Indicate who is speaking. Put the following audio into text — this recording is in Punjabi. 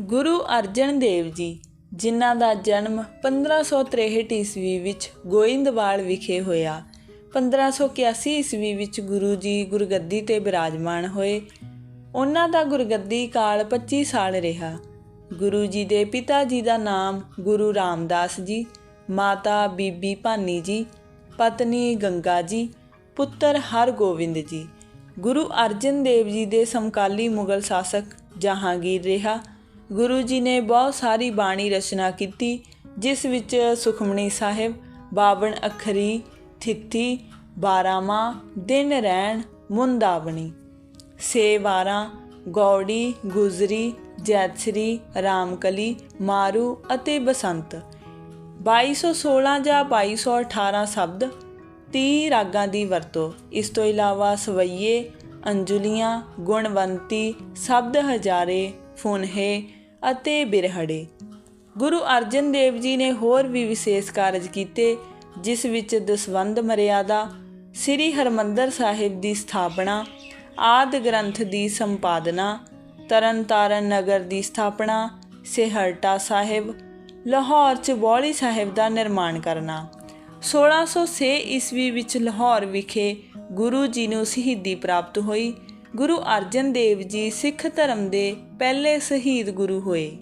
Speaker 1: ਗੁਰੂ ਅਰਜਨ ਦੇਵ ਜੀ, ਜਿਨ੍ਹਾਂ ਦਾ ਜਨਮ 1563 ਈਸਵੀ ਵਿੱਚ ਗੋਇੰਦਵਾਲ ਵਿਖੇ ਹੋਇਆ। 1581 ਈਸਵੀ ਵਿੱਚ ਗੁਰੂ ਜੀ ਗੁਰਗੱਦੀ ਤੇ ਬਿਰਾਜਮਾਨ ਹੋਏ। ਉਹਨਾਂ ਦਾ ਗੁਰਗੱਦੀ ਕਾਲ 25 ਸਾਲ ਰਿਹਾ। ਗੁਰੂ ਜੀ ਦੇ ਪਿਤਾ ਜੀ ਦਾ ਨਾਮ ਗੁਰੂ ਰਾਮਦਾਸ ਜੀ, ਮਾਤਾ ਬੀਬੀ ਭਾਨੀ ਜੀ, ਪਤਨੀ ਗੰਗਾ ਜੀ, ਪੁੱਤਰ ਹਰਗੋਬਿੰਦ ਜੀ। ਗੁਰੂ ਅਰਜਨ ਦੇਵ ਜੀ ਦੇ ਸਮਕਾਲੀ ਮੁਗਲ ਸ਼ਾਸਕ ਜਹਾਂਗੀਰ ਰਿਹਾ। ਗੁਰੂ ਜੀ ਨੇ ਬਹੁਤ ਸਾਰੀ ਬਾਣੀ ਰਚਨਾ ਕੀਤੀ, ਜਿਸ ਵਿੱਚ ਸੁਖਮਣੀ ਸਾਹਿਬ, ਬਾਵਨ ਅੱਖਰੀ, ਥਿੱਤੀ ਬਾਰਾਮਾ ਦਿਨ ਰਹਿਣ ਮੁੰਦਾਵਣੀ ਸੇਵਾਰਾਂ ਗੌੜੀ, ਗੁਜਰੀ, ਜੈਤਸਰੀ, ਰਾਮਕਲੀ, ਮਾਰੂ ਅਤੇ ਬਸੰਤ 2216 ਜਾਂ 2218 ਸ਼ਬਦ 30 ਰਾਗਾਂ ਦੀ ਵਰਤੋਂ, ਇਸ ਤੋਂ ਇਲਾਵਾ ਸਵਈਏ, ਅੰਜੁਲੀਆਂ, ਗੁਣਵੰਤੀ, ਸ਼ਬਦ ਹਜ਼ਾਰੇ ਫੁਨਹੇ ਅਤੇ ਬਿਰਹੜੇ। ਗੁਰੂ ਅਰਜਨ ਦੇਵ ਜੀ ਨੇ ਹੋਰ ਵੀ ਵਿਸ਼ੇਸ਼ ਕਾਰਜ ਕੀਤੇ, ਜਿਸ ਵਿੱਚ ਦਸਵੰਦ ਮਰਿਆਦਾ, ਸ੍ਰੀ ਹਰਮੰਦਰ ਸਾਹਿਬ ਦੀ ਸਥਾਪਨਾ, ਆਦ ਗ੍ਰੰਥ ਦੀ ਸੰਪਾਦਨਾ, ਤਰਨਤਾਰਨ ਨਗਰ ਦੀ ਸਥਾਪਨਾ, ਸਿਹਰਟਾ ਸਾਹਿਬ, ਲਾਹੌਰ 'ਚ ਬੌਲੀ ਸਾਹਿਬ ਦਾ ਨਿਰਮਾਣ ਕਰਨਾ। 1606 ਈਸਵੀ ਵਿੱਚ ਲਾਹੌਰ ਵਿਖੇ ਗੁਰੂ ਜੀ ਨੂੰ ਸ਼ਹੀਦੀ ਪ੍ਰਾਪਤ ਹੋਈ। ਗੁਰੂ ਅਰਜਨ ਦੇਵ ਜੀ ਸਿੱਖ ਧਰਮ ਦੇ ਪਹਿਲੇ ਸ਼ਹੀਦ ਗੁਰੂ ਹੋਏ।